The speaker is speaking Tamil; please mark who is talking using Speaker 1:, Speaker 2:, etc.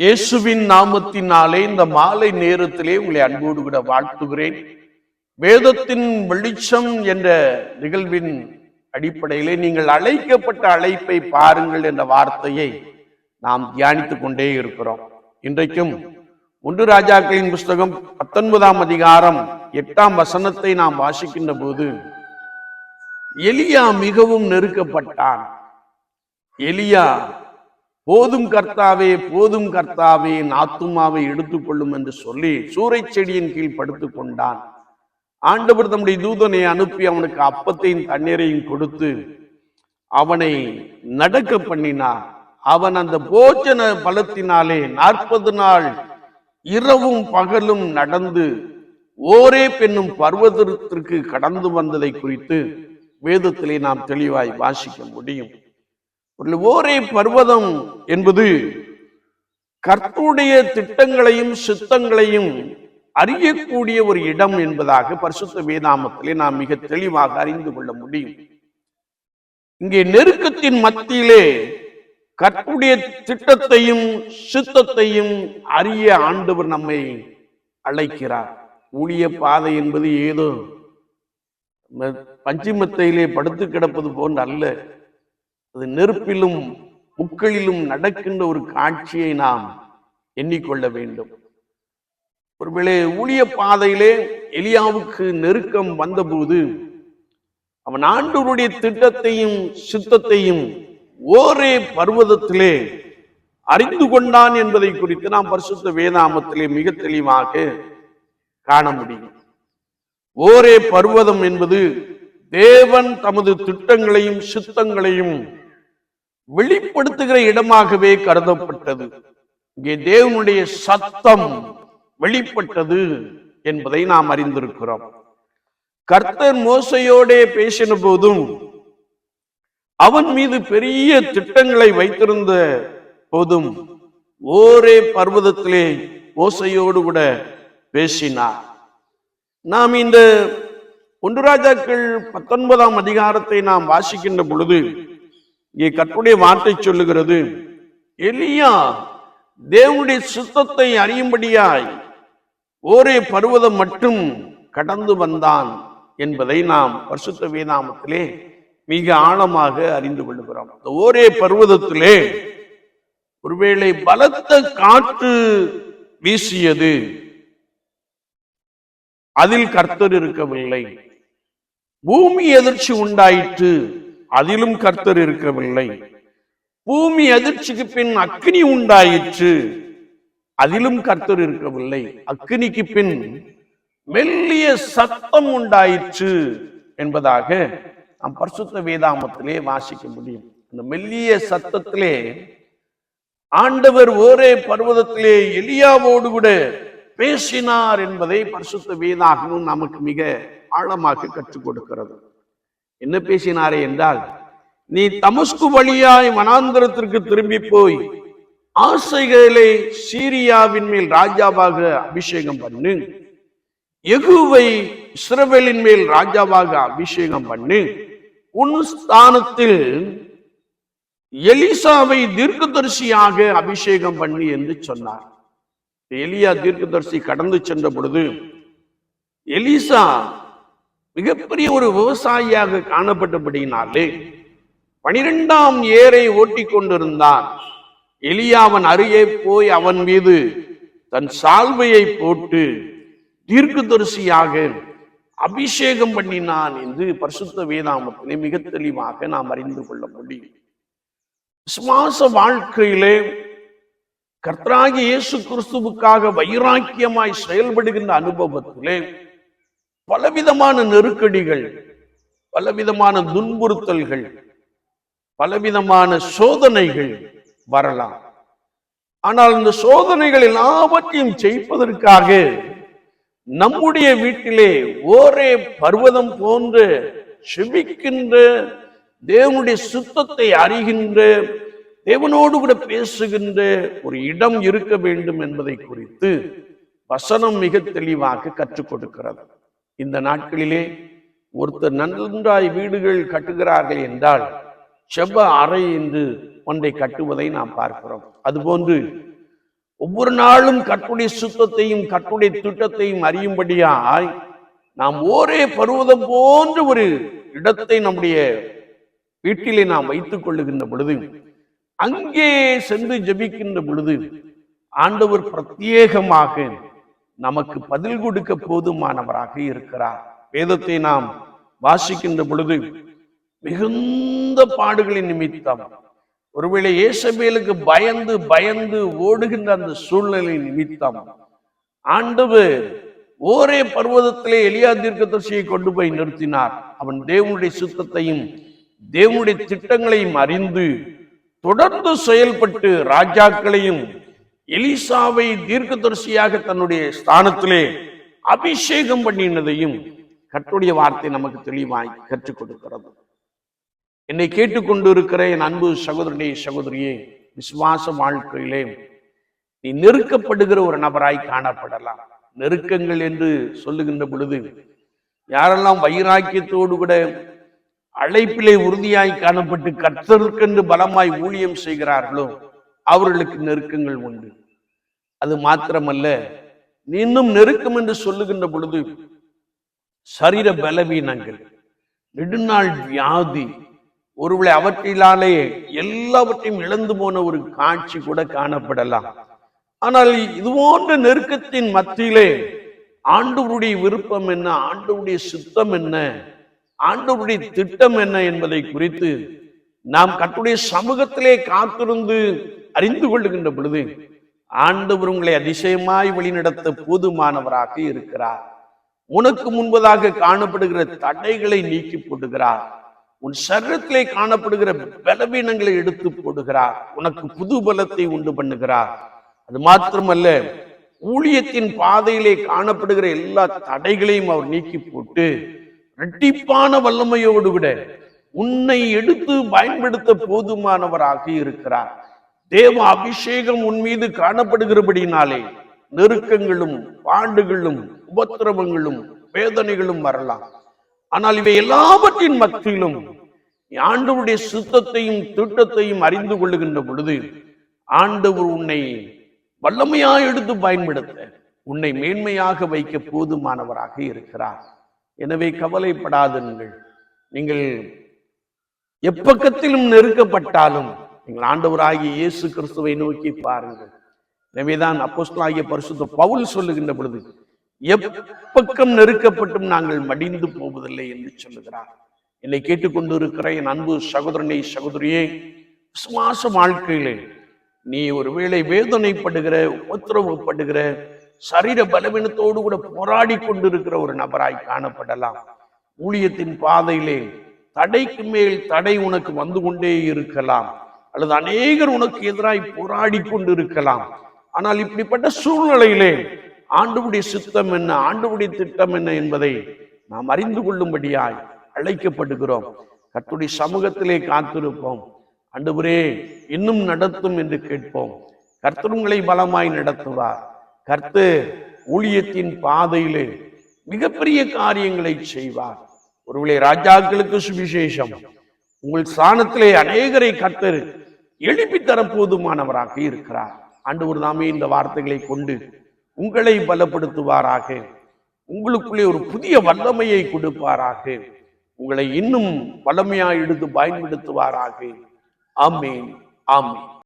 Speaker 1: இயேசுவின் நாமத்தினாலே இந்த மாலை நேரத்திலே உங்களை அன்போடு கூட வாழ்த்துகிறேன். வேதத்தின் வெளிச்சம் என்ற நிகழ்வின் அடிப்படையிலே நீங்கள் அழைக்கப்பட்ட அழைப்பை பாருங்கள் என்ற வார்த்தையை நாம் தியானித்துக் கொண்டே இருக்கிறோம். இன்றைக்கும் ஒன்று ராஜாக்களின் புஸ்தகம் பத்தொன்பதாம் அதிகாரம் எட்டாம் வசனத்தை நாம் வாசிக்கின்ற போது எலியா மிகவும் நெருக்கப்பட்டான். எலியா போதும் கர்த்தாவே போதும் கர்த்தாவே நாத்துமாவை எடுத்துக்கொள்ளும் என்று சொல்லி சூறைச் செடியின் கீழ் படுத்துக் கொண்டான். ஆண்டவர் தம்முடைய தூதனை அனுப்பி அவனுக்கு அப்பத்தையும் தண்ணீரையும் கொடுத்து அவனை நடக்க பண்ணினார். அவன் அந்த போஜன பலத்தினாலே நாற்பது நாள் இரவும் பகலும் நடந்து ஓரே பெண்ணும் பர்வதத்திற்கு கடந்து வந்ததை குறித்து வேதத்திலே நாம் தெளிவாய் வாசிக்க முடியும். ஓரே பர்வதம் என்பது கர்த்துடைய திட்டங்களையும் சித்தங்களையும் அறியக்கூடிய ஒரு இடம் என்பதாக பரிசுத்த வேதாமத்திலே நாம் மிக தெளிவாக அறிந்து கொள்ள முடியும். இங்கே நெருக்கத்தின் மத்தியிலே கற்புடைய திட்டத்தையும் சித்தத்தையும் அறிய ஆண்டவர் நம்மை அழைக்கிறார். ஊழிய பாதை என்பது ஏதோ பஞ்சிமத்தையிலே படுத்து கிடப்பது போன்று அல்ல அது நெருப்பிலும் முக்களிலும் நடக்கின்ற ஒரு காட்சியை நாம் எண்ணிக்கொள்ள வேண்டும். ஒருவேளை ஊழிய பாதையிலே எலியாவுக்கு நெருக்கம் வந்தபோது அவன் ஆண்டவருடைய திட்டத்தையும் சித்தத்தையும் ஓரே பர்வதத்திலே அறிந்து கொண்டான் என்பதை குறித்து நாம் பரிசுத்த வேதாமத்திலே மிக தெளிவாக காண முடியும். ஓரே பர்வதம் என்பது தேவன் தமது திட்டங்களையும் சித்தங்களையும் வெளிப்படுத்துகிற இடமாகவே கருதப்பட்டது. இங்கே தேவனுடைய சத்தம் வெளிப்பட்டது என்பதை நாம் அறிந்திருக்கிறோம். கர்த்தர் மோசையோடே பேசின போதும் அவன் மீது பெரிய திட்டங்களை வைத்திருந்த போதும் ஓரே பர்வதத்திலே மோசையோடு கூட பேசினார். நாம் இந்த ஒன்று ராஜாக்கள் பத்தொன்பதாம் அதிகாரத்தை நாம் வாசிக்கின்ற பொழுது இங்கே கற்புடைய வார்த்தை சொல்லுகிறது. எலியா தேவனுடைய சுத்தத்தை அறியும்படியாய் ஒரே பருவதம் மட்டும் கடந்து வந்தான் என்பதை நாம் பரிசுத்த வேதாமத்திலே மிக ஆழமாக அறிந்து கொள்கிறோம். இந்த ஒரே பருவதத்திலே ஒருவேளை பலத்த காற்று வீசியது. அதில் கர்த்தர் இருக்கவில்லை. பூமி எதிர்ச்சி உண்டாயிற்று. அதிலும் கர்த்தர் இருக்கவில்லை. பூமி அதிர்ச்சிக்கு பின் அக்னி உண்டாயிற்று. அதிலும் கர்த்தர் இருக்கவில்லை. அக்னிக்கு பின் மெல்லிய சத்தம் உண்டாயிற்று என்பதாக நாம் பரிசுத்த வேதாமத்திலே வாசிக்க முடியும். அந்த மெல்லிய சத்தத்திலே ஆண்டவர் ஒரே பர்வதத்திலே எலியாவோடு கூட பேசினார் என்பதை பரிசுத்த வேதாகமும் நமக்கு மிக ஆழமாக கற்றுக் கொடுக்கிறது. என்ன பேசினாரே என்றால் நீ தமஸ்கு வழியாய் வனாந்திரத்திற்கு திரும்பி போய் ஆசைகளை சீரியாவின் மேல் ராஜாவாக அபிஷேகம் பண்ணு. எகுவை இஸ்ரவேலின் மேல் ராஜாவாக அபிஷேகம் பண்ணு. உன் ஸ்தானத்தில் எலிசாவை தீர்க்கதரிசியாக அபிஷேகம் பண்ணி என்று சொன்னார். எலியா தீர்க்கதரிசி கடந்து சென்ற பொழுது எலிசா மிகப்பெரிய ஒரு விவசாயியாக காணப்பட்டபடியினாலே பனிரெண்டாம் ஏரை ஓட்டி கொண்டிருந்தான். எலியாவன் அருகே போய் அவன் மீது தன் சால்வையை போட்டு தீர்க்கதரிசியாக அபிஷேகம் பண்ணினான் என்று பரிசுத்த வேதாமத்திலே மிக தெளிவாக நாம் அறிந்து கொள்ள முடியும். விசுவாச வாழ்க்கையிலே கர்த்தராகி இயேசு கிறிஸ்துவுக்காக வைராக்கியமாய் செயல்படுகின்ற அனுபவத்திலே பலவிதமான நெருக்கடிகள் பலவிதமான துன்புறுத்தல்கள் பலவிதமான சோதனைகள் வரலாம். ஆனால் இந்த சோதனைகள் எல்லாவற்றையும் செய்ப்பதற்காக நம்முடைய வீட்டிலே ஓரே பர்வதம் போன்று செபிக்கின்ற தேவனுடைய சுத்தத்தை அறிகின்ற தேவனோடு கூட பேசுகின்ற ஒரு இடம் இருக்க வேண்டும் என்பதை குறித்து வசனம் மிக தெளிவாக கற்றுக் கொடுக்கிறது. இந்த நாட்களிலே ஒருத்தர் நன்றாய் வீடுகள் கட்டுகிறார்கள் என்றால் செவ்வ அறை என்று ஒன்றை கட்டுவதை நாம் பார்க்கிறோம். அதுபோன்று ஒவ்வொரு நாளும் கட்டுடைய சுத்தத்தையும் கட்டுடைய திட்டத்தையும் அறியும்படியாய் நாம் ஒரே பருவதம் போன்ற ஒரு இடத்தை நம்முடைய வீட்டிலே நாம் வைத்துக் கொள்ளுகின்ற பொழுது அங்கே சென்று ஜெபிக்கின்ற பொழுது ஆண்டவர் பிரத்யேகமாக நமக்கு பதில் கொடுக்க போதுமானவராக இருக்கிறார். வேதத்தை நாம் வாசிக்கின்ற பொழுது மிகுந்த பாடுகளின் நிமித்தம் ஒருவேளை ஏசபேலுக்கு பயந்து பயந்து ஓடுகின்ற அந்த சூழ்நிலை நிமித்தம் ஆண்டவர் ஓரே பர்வதத்திலே எலியா தீர்க்கதரிசியை கொண்டு போய் நிறுத்தினார். அவன் தேவனுடைய சுத்தத்தையும் தேவனுடைய திட்டங்களையும் அறிந்து தொடர்ந்து செயல்பட்டு ராஜாக்களையும் எலிசாவை தீர்க்கதரிசியாக தன்னுடைய ஸ்தானத்திலே அபிஷேகம் பண்ணினதையும் கட்டுடைய வார்த்தை நமக்கு தெளிவாய் கற்றுக் கொடுக்கிறது. என்னை கேட்டுக்கொண்டு இருக்கிற என் அன்பு சகோதரனே சகோதரியே விசுவாச வாழ்க்கையிலே நீ நெருக்கப்படுகிற ஒரு நபராய் காணப்படலாம். நெருக்கங்கள் என்று சொல்லுகின்ற பொழுது யாரெல்லாம் வைராக்கியத்தோடு கூட அழைப்பிலே உறுதியாய் காணப்பட்டு கர்த்தருக்கென்று பலமாய் ஊழியம் செய்கிறார்களோ அவர்களுக்கு நெருக்கங்கள் உண்டு. அது மாத்திரமல்ல நீ இன்னும் நெருக்கம் என்று சொல்லுகின்ற பொழுது சரீர பலவீனங்கள் நெடுநாள் வியாதி ஒருவேளை அவற்றிலாலே எல்லாவற்றையும் இழந்து போன ஒரு காட்சி கூட காணப்படலாம். ஆனால் இது போன்ற நெருக்கத்தின் மத்தியிலே ஆண்டவருடைய விருப்பம் என்ன ஆண்டவருடைய சித்தம் என்ன ஆண்டவருடைய திட்டம் என்ன என்பதை குறித்து நாம் கட்டுடைய சமூகத்திலே காத்திருந்து அறிந்து கொள்ளுகின்ற பொழுது ஆண்டவர் உங்களை அதிசயமாய் வழிநடத்த போதுமானவராக இருக்கிறார். உனக்கு முன்பதாக காணப்படுகிற தடைகளை நீக்கி போடுகிறார். உன் சரீரத்திலே காணப்படுகிற பலவீனங்களை எடுத்து போடுகிறார். உனக்கு புது பலத்தை உண்டு பண்ணுகிறார். அது மாத்திரமல்ல ஊழியத்தின் பாதையிலே காணப்படுகிற எல்லா தடைகளையும் அவர் நீக்கி போட்டு இரட்டிப்பான வல்லமையோடு கூட உன்னை எடுத்து பயன்படுத்த போதுமானவராக இருக்கிறார். தேவ அபிஷேகம் உன் மீது காணப்படுகிறபடினாலே நெருக்கங்களும் பாண்டுகளும் உபத்திரவங்களும் வேதனைகளும் வரலாம். ஆனால் இவை எல்லாவற்றின் மத்தியிலும் ஆண்டவருடைய சுத்தத்தையும் திட்டத்தையும் அறிந்து கொள்ளுகின்ற பொழுது ஆண்டவர் உன்னை வல்லமையா எடுத்து பயன்படுத்த உன்னை மேன்மையாக வைக்க போதுமானவராக இருக்கிறார். எனவே கவலைப்படாதுங்கள் நீங்கள் எப்பக்கத்திலும் நெருக்கப்பட்டாலும் நீங்கள் ஆண்டவராகிய இயேசு கிறிஸ்துவை நோக்கி பாருங்கள். எனவேதான் அப்போஸ்தலாகிய பரிசுத்த பவுல் சொல்லுகின்ற பொழுது எப்பக்கம் நெருக்கப்பட்டும் நாங்கள் மடிந்து போவதில்லை என்று சொல்லுகிறார். என்னை கேட்டுக்கொண்டு இருக்கிற என் அன்பு சகோதரனை சகோதரியே விசுவாச வாழ்க்கையிலே நீ ஒருவேளை வேதனைப்படுகிற உபத்திரவப்படுகிற சரீர பலவீனத்தோடு கூட போராடி கொண்டிருக்கிற ஒரு நபராய் காணப்படலாம். ஊழியத்தின் பாதையிலே தடைக்கு மேல் தடை உனக்கு வந்து கொண்டே இருக்கலாம். அல்லது அநேகர் உனக்கு எதிராய் போராடி கொண்டிருக்கலாம். ஆனால் இப்படிப்பட்ட சூழ்நிலையிலே ஆண்டவுடைய சித்தம் என்ன ஆண்டவுடைய திட்டம் என்ன என்பதை நாம் அறிந்து கொள்ளும்படியாய் அழைக்கப்படுகிறோம். கர்த்தருடைய சமூகத்திலே காத்திருப்போம். அண்டுபுரே இன்னும் நடத்தும் என்று கேட்போம். கர்த்தருங்களை பலமாய் நடத்துவார். கர்த்து ஊழியத்தின் பாதையிலே மிகப்பெரிய காரியங்களை செய்வார். ஒருவேளை ராஜாக்களுக்கு சுவிசேஷம். உங்கள் ஸ்தானத்திலே அநேகரை கர்த்தர் எழுப்பித்தரம் போதுமானவராக இருக்கிறார். ஆண்டவர் தாமே இந்த வார்த்தைகளை கொண்டு உங்களை பலப்படுத்துவாராக. உங்களுக்குள்ளே ஒரு புதிய வல்லமையை கொடுப்பாராக. உங்களை இன்னும் வல்லமையாக எடுத்து பயன்படுத்துவாராக. ஆமேன் ஆமேன்.